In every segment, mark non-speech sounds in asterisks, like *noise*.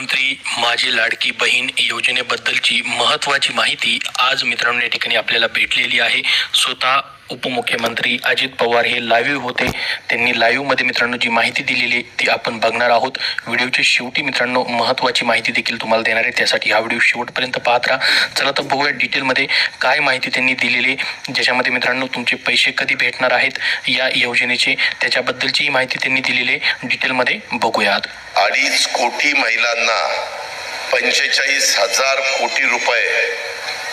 मंत्री माझी लाडकी बहीण योजनेबद्दलची महत्वाची माहिती आज मित्रांनो या ठिकाणी आपल्याला भेटलेली आहे. स्वतः उपमुख्यमंत्री अजित पवार हे लाईव्ह होते. त्यांनी लाईव्हमध्ये मित्रांनो जी माहिती दिलेली आहे ती आपण बघणार आहोत. व्हिडिओच्या शेवटी मित्रांनो महत्त्वाची माहिती देखील तुम्हाला देणार आहे. त्यासाठी हा व्हिडिओ शेवटपर्यंत पाहत राहा. चला तर बघूया डिटेलमध्ये काय माहिती त्यांनी दिलेली आहे. ज्याच्यामध्ये मित्रांनो तुमचे पैसे कधी भेटणार आहेत या योजनेचे त्याच्याबद्दलची माहिती त्यांनी दिलेली आहे. डिटेलमध्ये बघूयात. अडीच कोटी महिलांना पंचेचाळीस हजार कोटी रुपये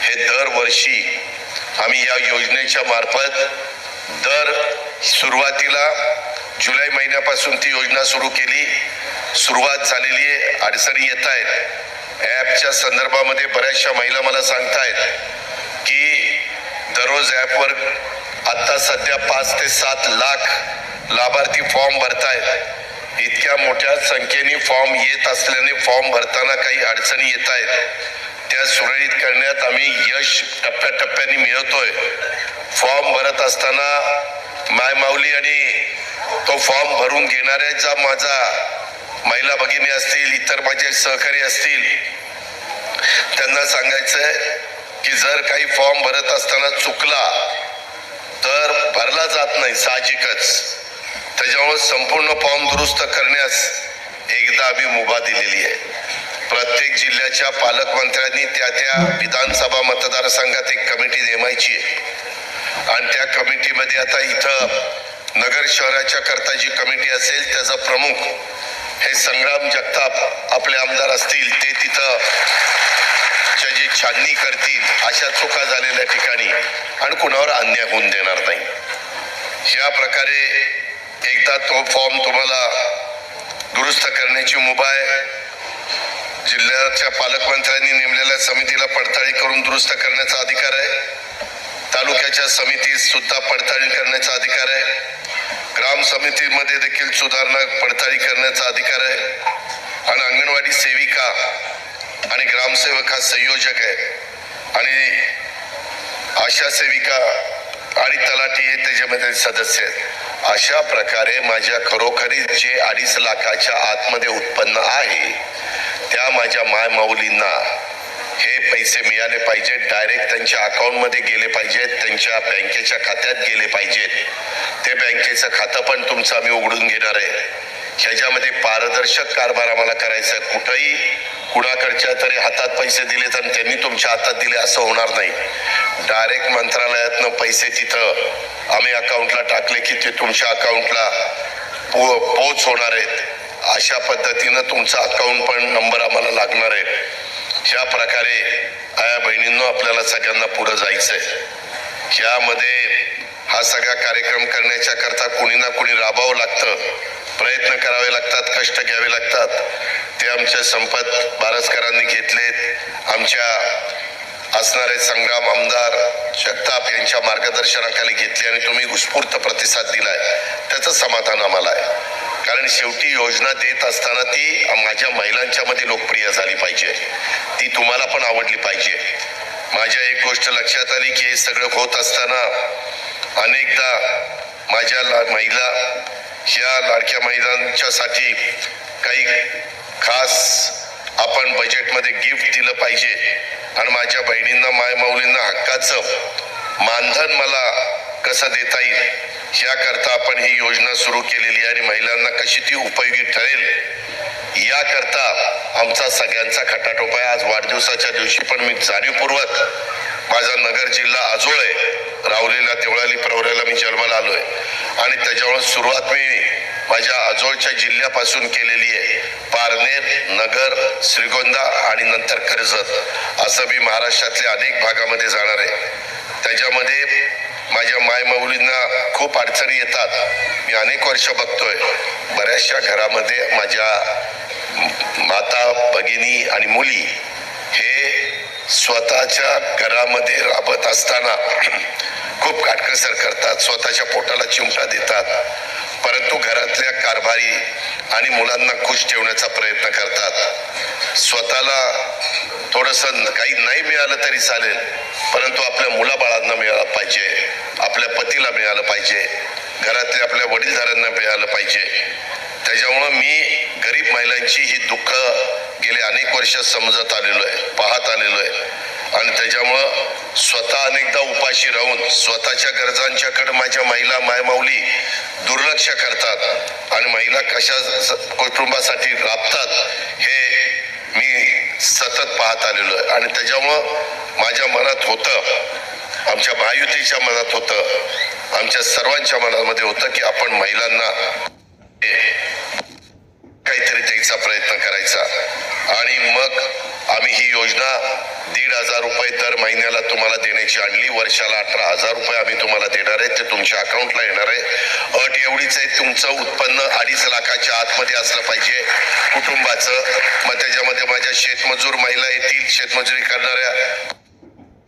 हे दरवर्षी आम्ही या योजनेच्या मार्फत दर सुरुवातीला जुलै महिन्यापासून ती योजना सुरू केली. सुरुवात झालेली आहे. अडचणी येत आहेत. ॲपच्या संदर्भामध्ये बऱ्याचशा महिला मला सांगतायत की दररोज ॲपवर आत्ता सध्या पाच ते सात लाख लाभार्थी फॉर्म भरतायत. इतक्या मोठ्या संख्येने फॉर्म येत असल्याने फॉर्म भरताना काही अडचणी येत आहेत. त्या सुरळीत करण्यात आम्ही यश टप्प्याटप्प्याने मिळवतोय. फॉर्म भरत असताना माय माऊली आणि तो फॉर्म भरून घेणाऱ्या ज्या माझा महिला भगिनी असतील इतर माझे सहकारी असतील त्यांना सांगायचं आहे की जर काही फॉर्म भरत असताना चुकला तर भरला जात नाही साहजिकच. त्याच्यामुळे संपूर्ण फॉर्म दुरुस्त करण्यास एकदा आम्ही मुभा दिलेली आहे. प्रत्येक जिल्ह्याच्या पालकमंत्र्यांनी त्या त्या विधानसभा मतदारसंघात एक कमिटी नेमायची आहे. आणि त्या कमिटीमध्ये आता इथं नगर शहराच्या करता जी कमिटी असेल त्याचा प्रमुख हे संग्राम जगताप आपले आमदार असतील ते तिथं च्या जी छाननी करतील अशा चुका झालेल्या ठिकाणी आणि कुणावर अन्याय होऊन देणार नाही. या प्रकारे एकदा तो फॉर्म तुम्हाला दुरुस्त करण्याची मुभा आहे. जिल्ह्याच्या पालकमंत्र्यांनी नेमलेल्या समितीला पडताळी करून दुरुस्त करण्याचा अधिकार आहे. तालुक्याच्या समितीत सुद्धा पडताळी करण्याचा अधिकार आहे. ग्राम समितीमध्ये देखील सुधारणा पडताळी करण्याचा अधिकार आहे. आणि अंगणवाडी सेविका आणि ग्रामसेवक हा संयोजक आहे. आणि आशा सेविका आणि तलाठी हे त्याच्यामध्ये सदस्य आहेत. अशा प्रकारे माझ्या खरोखरी जे अडीच लाखाच्या आतमध्ये उत्पन्न आहे त्या माझ्या माय माऊलींना हे पैसे मिळाले पाहिजेत डायरेक्ट त्यांच्या अकाउंटमध्ये गेले पाहिजेत त्यांच्या बँकेच्या खात्यात गेले पाहिजेत ते बँकेचं खातं पण तुमचं आम्ही उघडून घेणार आहे. ह्याच्यामध्ये पारदर्शक कारभार आम्हाला करायचा आहे. कुठंही कुणाकडच्या तरी हातात पैसे दिलेत आणि त्यांनी तुमच्या हातात दिले असं होणार नाही. डायरेक्ट मंत्रालयातनं पैसे तिथं आम्ही अकाउंटला टाकले की ते तुमच्या अकाउंटला पो पोच होणार आहेत. अशा पद्धतीनं तुमचा अकाउंट पण नंबर आम्हाला लागणार आहे. ह्या प्रकारे आया बहिणींनो आपल्याला सगळ्यांना पुढं जायचं आहे यामध्ये हा सगळा कार्यक्रम करण्याच्या करता कुणी ना कुणी राबावं लागतं. प्रयत्न करावे लागतात कष्ट घ्यावे लागतात. ते आमच्या संपत बारसकरांनी घेतलेत. आमच्या असणारे संग्राम आमदार जगताप यांच्या मार्गदर्शनाखाली घेतले आणि तुम्ही उत्स्फूर्त प्रतिसाद दिलाय. त्याचं समाधान आम्हाला आहे. कारण शेवटी योजना देत असताना ती माझ्या महिलांच्या मध्ये लोकप्रिय झाली पाहिजे. ती तुम्हाला पण आवडली पाहिजे. माझ्या एक गोष्ट लक्षात आली की हे सगळं होत असताना अनेकदा माझ्या ला महिला ह्या लाडक्या महिलांच्यासाठी काही खास आपण बजेटमध्ये गिफ्ट दिलं पाहिजे. आणि माझ्या बहिणींना माय माऊलींना हक्काचं मानधन मला कसं देता येईल? याकरता आपण ही योजना सुरू केलेली आहे आणि महिलांना कशी ती उपयोगी ठरेल याकरता आमचा सगळ्यांचा खटाटोप आहे. आज वाढदिवसाच्या दिवशी पण मी जाणीवपूर्वक माझा नगर जिल्हा आजोळ आहे. रावलीला देवळाली प्रवऱ्याला मी जन्माला आलोय. आणि त्याच्यामुळे सुरुवात मी माझ्या आजोळच्या जिल्ह्यापासून केलेली आहे. पारनेर नगर श्रीगोंदा आणि नंतर कर्जत असं मी महाराष्ट्रातल्या अनेक भागामध्ये जाणार आहे. त्याच्यामध्ये माझ्या माय माऊलींना खूप अडचणी येतात. मी अनेक वर्ष बघतोय. बऱ्याचशा घरामध्ये माझ्या माता भगिनी आणि मुली हे स्वतःच्या घरामध्ये राबत असताना *clears throat* खूप काटकसर करतात. स्वतःच्या पोटाला चिमटा देतात. परंतु घरातल्या कारभारी आणि मुलांना खुश ठेवण्याचा प्रयत्न करतात. स्वतःला थोडंसं काही नाही मिळालं तरी चालेल. परंतु आपल्या मुलाबाळांना मिळालं पाहिजे. आपल्या पतीला मिळालं पाहिजे. घरातल्या आपल्या वडीलधाऱ्यांना मिळालं पाहिजे. त्याच्यामुळं मी गरीब महिलांची ही दुःख गेले अनेक वर्ष समजत आलेलो आहे पाहत आलेलो आहे आणि त्याच्यामुळं स्वतः अनेकदा उपाशी राहून स्वतःच्या गरजांच्याकडे माझ्या महिला मायमाऊली दुर्लक्ष करतात. आणि महिला कशा कुटुंबासाठी राबतात हे सतत पाहत आलेलो आहे. आणि त्याच्यामुळं माझ्या मनात होतं आमच्या महायुतीच्या मनात होतं आमच्या सर्वांच्या मनामध्ये होतं की आपण महिलांना काहीतरी द्यायचा प्रयत्न करायचा. आणि मग आम्ही ही योजना दीड हजार रुपये दर महिन्याला तुम्हाला देण्याची आणली. वर्षाला अठरा हजार रुपये आम्ही तुम्हाला देणार आहे. ते तुमच्या अकाउंटला येणार आहे. अट एवढीच आहे तुमचं उत्पन्न अडीच लाखाच्या आतमध्ये असलं पाहिजे. कुटुंबाचं. मग त्याच्यामध्ये माझ्या शेतमजूर महिला येतील. शेतमजुरी करणाऱ्या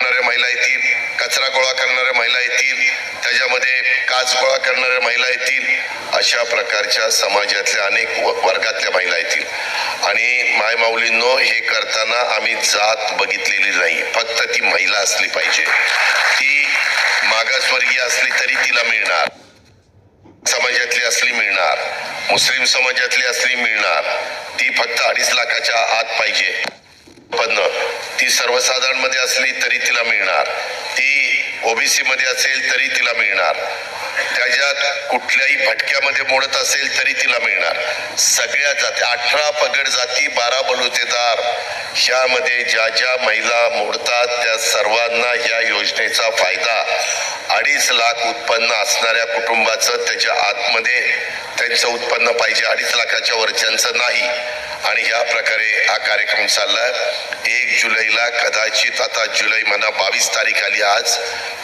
करणाऱ्या महिला येतील कचरा गोळा करणाऱ्या महिला येतील त्याच्यामध्ये काच गोळा करणाऱ्या महिला येतील अशा प्रकारच्या समाजातल्या अनेक वर्गातल्या महिला येतील. आणि मायमाऊलींनो हे करताना आम्ही जात बघितलेली नाही. फक्त ती महिला असली पाहिजे. ती मागासवर्गीय असली तरी तिला मिळणार. समाजातली असली मिळणार. मुस्लिम समाजातली असली मिळणार. ती फक्त अडीच लाखाच्या आत पाहिजे. उत्पन्न. ती सर्वसाधारणमध्ये असली तरी तिला मिळणार. ती ओबीसी मध्ये असेल तरी तिला मिळणार. त्याच्यात कुठल्याही भटक्यामध्ये मोडत असेल तरी तिला मिळणार. सगळ्या जाती अठरा पगड जाती बारा बलुतेदार. ह्यामध्ये ज्या ज्या महिला मोडतात त्या सर्वांना या योजनेचा फायदा. अडीच लाख उत्पन्न असणाऱ्या कुटुंबाचं त्याच्या आतमध्ये त्यांचं उत्पन्न पाहिजे. अडीच लाखाच्या वरच्यांचं नाही. आणि या प्रकारे हा कार्यक्रम चाललाय एक जुलैला कदाचित आता जुलै म्हणा बावीस तारीख आली आज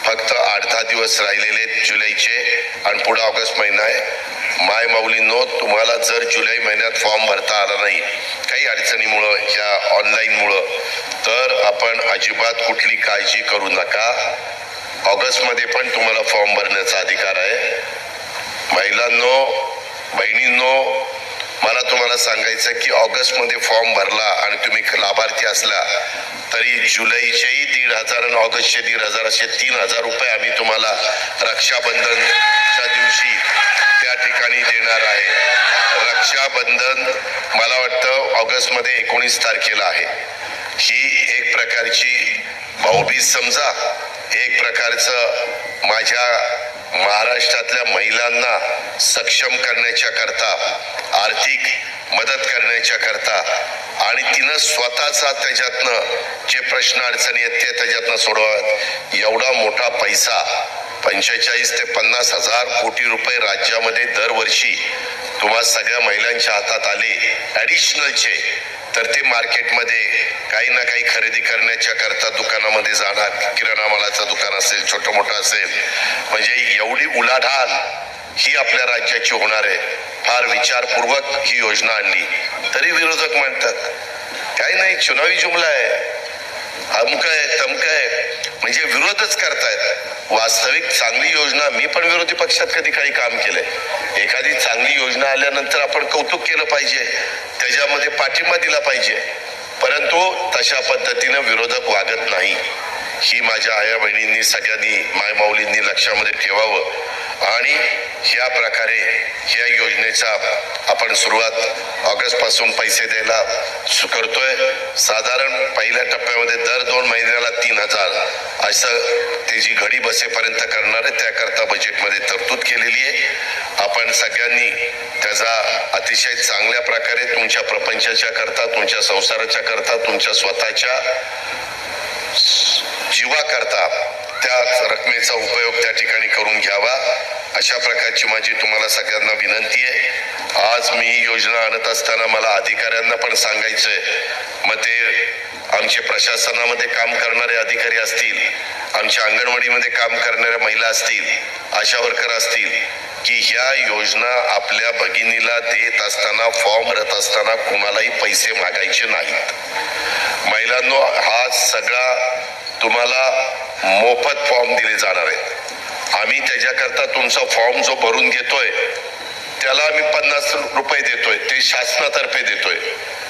फक्त आठ दहा दिवस राहिलेले जुलैचे आणि पुढे ऑगस्ट महिना आहे. माय माऊलींनो तुम्हाला जर जुलै महिन्यात फॉर्म भरता आला नाही काही अडचणीमुळं ह्या ऑनलाईनमुळं तर आपण अजिबात कुठली काळजी करू नका. ऑगस्टमध्ये पण तुम्हाला फॉर्म भरण्याचा अधिकार आहे. महिलांनो बहिणींनो मला तुम्हाला सांगायचं की ऑगस्टमध्ये फॉर्म भरला आणि तुम्ही लाभार्थी असला तरी जुलैचेही दीड हजार आणि ऑगस्टचे दीड हजार असे तीन हजार रुपये आम्ही तुम्हाला रक्षाबंधनच्या दिवशी त्या ठिकाणी देणार आहे. रक्षाबंधन मला वाटतं ऑगस्टमध्ये एकोणीस तारखेला आहे. ही एक प्रकारची भाऊबीज समजा एक प्रकारचं माझ्या महाराष्ट्रातल्या महिलांना सक्षम करण्याच्या करता आर्थिक मदत करण्याच्या करता आणि तिनं स्वतःचा त्याच्यातनं जे प्रश्न अडचणी आहेत ते त्याच्यातनं सोडवाव्यात. एवढा मोठा पैसा पंचेचाळीस ते पन्नास हजार कोटी रुपये राज्यामध्ये दरवर्षी तुम्हा सगळ्या महिलांच्या हातात आले. ॲडिशनलचे तर ते मार्केटमध्ये काही ना काही खरेदी करण्याच्या करता दुकानामध्ये जाणार. किराणा मालाचं दुकान असेल छोटं मोठं असेल. म्हणजे एवढी उलाढाल ही आपल्या राज्याची होणार आहे. फार विचारपूर्वक ही योजना आणली. तरी विरोधक म्हणतात काही नाही चुनावी जुमला आहे. अमक आहे तमक आहे. म्हणजे विरोधच करतायत. वास्तविक चांगली योजना मी पण विरोधी पक्षात कधी काही काम केलंय. एखादी चांगली योजना आल्यानंतर आपण कौतुक केलं पाहिजे. त्याच्यामध्ये पाठिंबा दिला पाहिजे. परंतु तशा पद्धतीनं विरोधक वागत नाही. ही माझ्या आया बहिणींनी सगळ्यांनी मायमाऊलींनी लक्षामध्ये ठेवावं. आणि या प्रकारे या योजनेचा आपण सुरुवात ऑगस्टपासून पैसे द्यायला सु- करतोय. साधारण पहिल्या टप्प्यामध्ये दर दोन महिन्याला तीन हजार असं ते जी घडी बसेपर्यंत करणार आहे त्याकरता बजेटमध्ये तरतूद केलेली आहे. आपण सगळ्यांनी त्याचा अतिशय चांगल्या प्रकारे तुमच्या प्रपंचाच्या करता तुमच्या संसाराच्या करता तुमच्या स्वतःच्या जीवाकरता त्या रकमेचा उपयोग त्या ठिकाणी करून घ्यावा. अशा प्रकारची माझी तुम्हाला सगळ्यांना विनंती आहे. आज मी ही योजना आणत असताना मला अधिकाऱ्यांना पण सांगायचंय. मग ते आमचे प्रशासनामध्ये काम करणारे अधिकारी असतील आमच्या अंगणवाडीमध्ये काम करणाऱ्या महिला असतील आशा वर्कर असतील की ह्या योजना आपल्या भगिनीला देत असताना फॉर्म भरत असताना कुणालाही पैसे मागायचे नाहीत. महिलांनो हा सगळा तुम्हाला मोफत फॉर्म दिले जाणार आहेत. आम्ही त्याच्याकरता तुमचा फॉर्म जो भरून घेतोय त्याला आम्ही पन्नास रुपये देतोय. ते शासनातर्फे देतोय.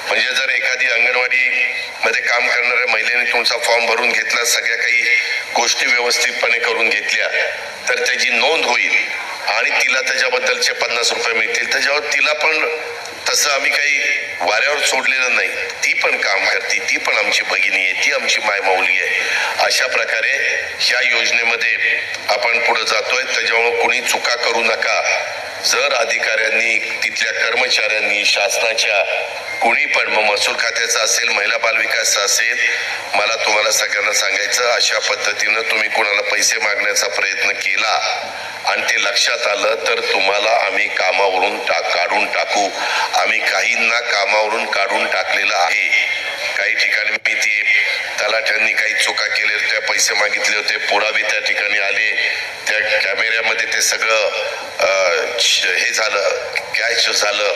म्हणजे जर एखादी अंगणवाडी मध्ये काम करणाऱ्या महिलेने तुमचा फॉर्म भरून घेतला सगळ्या काही गोष्टी व्यवस्थितपणे करून घेतल्या तर त्याची नोंद होईल. आणि तिला त्याच्याबद्दलचे पन्नास रुपये मिळतील. त्याच्यावर तिला पण तसं आम्ही काही वाऱ्यावर सोडलेलं नाही ती पण काम करते ती पण आमची भगिनी आहे ती आमची मायमाऊली आहे. अशा प्रकारे ह्या योजनेमध्ये आपण पुढे जातोय. त्याच्यामुळे कोणी चुका करू नका. जर अधिकाऱ्यांनी तिथल्या कर्मचाऱ्यांनी शासनाच्या कुणी पण मग महसूल खात्याचा असेल महिला बालविकासचा असेल मला तुम्हाला सगळ्यांना सांगायचं अशा पद्धतीनं तुम्ही कोणाला पैसे मागण्याचा प्रयत्न केला आणि ते लक्षात आलं तर तुम्हाला आम्ही कामावरून टाक काढून टाकू. आम्ही काहींना कामावरून काढून टाकलेलं आहे. काही ठिकाणी मी ते तलाठ्यांनी काही चुका केल्या त्या पैसे मागितले होते पुरावे त्या ठिकाणी आले. त्या कॅमेऱ्यामध्ये ते सगळं श- हे झालं कॅश झालं.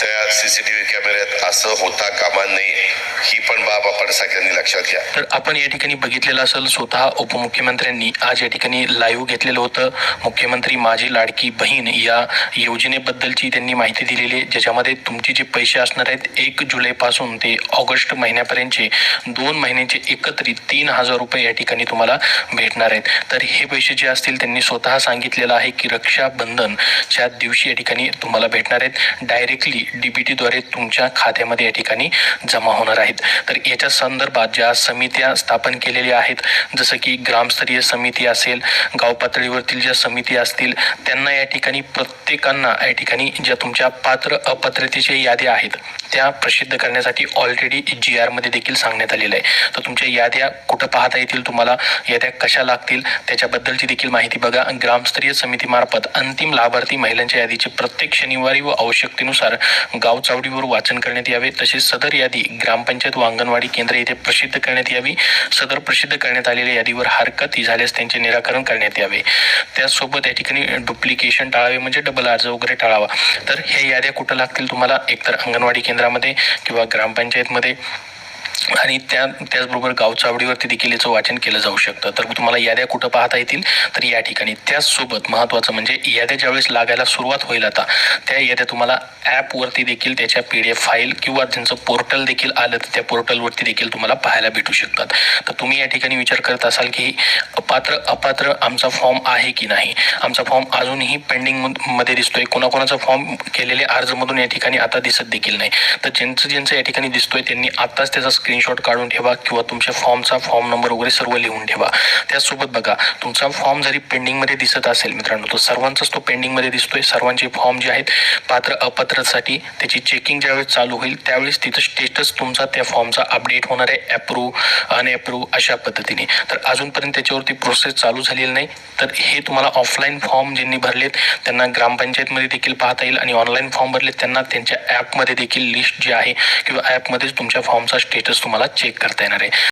त्या सीसीटीव्ही कॅमेऱ्यात असं होता कामा नये ही पण बाब आपण सगळ्यांनी लक्षात घ्या. तर आपण या ठिकाणी बघितलेलं असेल स्वतः उपमुख्यमंत्र्यांनी आज या ठिकाणी लाईव्ह घेतलेलं होतं. मुख्यमंत्री माझी लाडकी बहीण या योजनेबद्दलची त्यांनी माहिती दिलेली आहे. ज्याच्यामध्ये तुमचे जे पैसे असणार आहेत एक जुलैपासून ते ऑगस्ट महिन्यापर्यंतचे दोन महिन्यांचे एकत्रित तीन हजार रुपये या ठिकाणी तुम्हाला भेटणार आहेत. तर हे पैसे जे असतील त्यांनी स्वतः सांगितलेलं आहे की रक्षाबंधनच्या दिवशी या ठिकाणी तुम्हाला भेटणार आहेत. डायरेक्टली डीबीटीद्वारे तुमच्या खात्यामध्ये या ठिकाणी जमा होणार आहेत. तर याच्या संदर्भात ज्या समित्या स्थापन केलेल्या आहेत जसं की ग्रामस्तरीय समिती असेल गाव पातळीवरतील ज्या समिती असतील त्यांना या ठिकाणी प्रत्येकांना या ठिकाणी ज्या तुमच्या पात्र अपात्रतेच्या याद्या आहेत त्या प्रसिद्ध करण्यासाठी ऑलरेडी जी आरमध्ये देखील सांगण्यात आलेलं आहे. तर तुमच्या याद्या कुठं पाहता येतील तुम्हाला याद्या कशा लागतील त्याच्याबद्दलची देखील माहिती बघा. ग्रामस्तरीय समितीमार्फत अंतिम लाभार्थी महिलांच्या यादीची प्रत्येक शनिवारी व आवश्यकतेनुसार गाव चावडीवर वाचन करण्यात यावे. तसेच सदर यादी ग्रामपंचायत व अंगणवाडी केंद्र येथे प्रसिद्ध करण्यात यावी. सदर प्रसिद्ध करण्यात आलेल्या यादीवर हरकत झाल्यास त्यांचे निराकरण करण्यात यावे. त्याचसोबत या ठिकाणी डुप्लिकेशन टाळावे म्हणजे डबल अर्ज वगैरे टाळावा. तर हे याद्या कुठं लागतील तुम्हाला? एकतर अंगणवाडी केंद्रामध्ये किंवा ग्रामपंचायतमध्ये. आणि त्या त्याचबरोबर गाव चावडीवरती देखील याचं वाचन केलं जाऊ शकतं. तर तुम्हाला याद्या कुठं पाहता येतील? तर या ठिकाणी. त्याचसोबत महत्त्वाचं म्हणजे याद्या ज्यावेळेस लागायला सुरुवात होईल आता त्या याद्या तुम्हाला ॲपवरती देखील त्याच्या पी डी एफ फाईल किंवा त्यांचं पोर्टल देखील आलं तर त्या पोर्टलवरती देखील तुम्हाला पाहायला भेटू शकतात. तर तुम्ही या ठिकाणी विचार करत असाल की अपात्र अपात्र आमचा फॉर्म आहे की नाही? आमचा फॉर्म अजूनही पेंडिंगमध्ये दिसतोय. कोणाकोणाचा फॉर्म केलेले अर्जमधून या ठिकाणी आता दिसत देखील नाही. तर ज्यांचं ज्यांचं या ठिकाणी दिसतोय त्यांनी आताच त्याचा स्क्रीनशॉट काढून ठेवा किंवा तुमच्या फॉर्मचा फॉर्म नंबर वगैरे सर्व लिहून ठेवा. त्याचसोबत बघा तुमचा फॉर्म जरी पेंडिंगमध्ये दिसत असेल मित्रांनो तो सर्वांचाच तो पेंडिंगमध्ये दिसतोय. सर्वांचे फॉर्म जे आहेत पात्र अपात्रसाठी त्याची चेकिंग ज्यावेळेस चालू होईल त्यावेळेस तिथं स्टेटस तुमचा त्या फॉर्मचा अपडेट होणार आहे अप्रूव्ह अनअप्रूव्ह अशा पद्धतीने. तर अजूनपर्यंत त्याच्यावरती प्रोसेस चालू झालेली नाही. तर हे तुम्हाला ऑफलाईन फॉर्म ज्यांनी भरलेत त्यांना ग्रामपंचायतमध्ये देखील पाहता येईल आणि ऑनलाईन फॉर्म भरलेत त्यांना त्यांच्या ॲपमध्ये देखील लिस्ट जी आहे किंवा ॲपमध्येच तुमच्या फॉर्मचा स्टेटस तुम्हाला चेक करता येणार आहे.